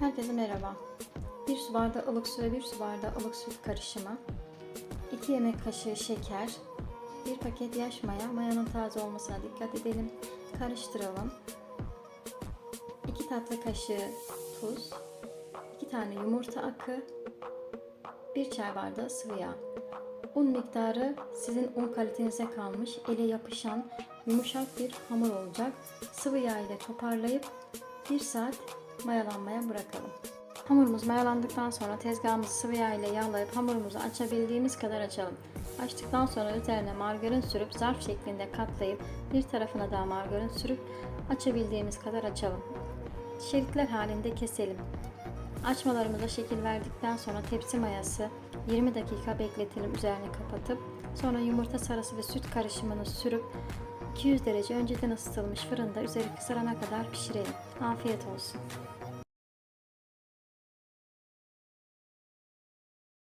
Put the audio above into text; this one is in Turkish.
Herkese merhaba. 1 su bardağı ılık su ve 1 su bardağı ılık süt karışımı, 2 yemek kaşığı şeker, 1 paket yaş maya, mayanın taze olmasına dikkat edelim. Karıştıralım. 2 tatlı kaşığı tuz, 2 tane yumurta akı, 1 çay bardağı sıvı yağ. Un miktarı sizin un kalitenize kalmış, ele yapışan yumuşak bir hamur olacak. Sıvı yağ ile toparlayıp 1 saat mayalanmaya bırakalım. Hamurumuz mayalandıktan sonra tezgahımızı sıvı yağ ile yağlayıp hamurumuzu açabildiğimiz kadar açalım. Açtıktan sonra üzerine margarin sürüp zarf şeklinde katlayıp bir tarafına daha margarin sürüp açabildiğimiz kadar açalım. Şeritler halinde keselim. Açmalarımıza şekil verdikten sonra tepsi mayası 20 dakika bekletelim üzerine kapatıp sonra yumurta sarısı ve süt karışımını sürüp 200 derece önceden ısıtılmış fırında üzeri kızarana kadar pişirelim. Afiyet olsun.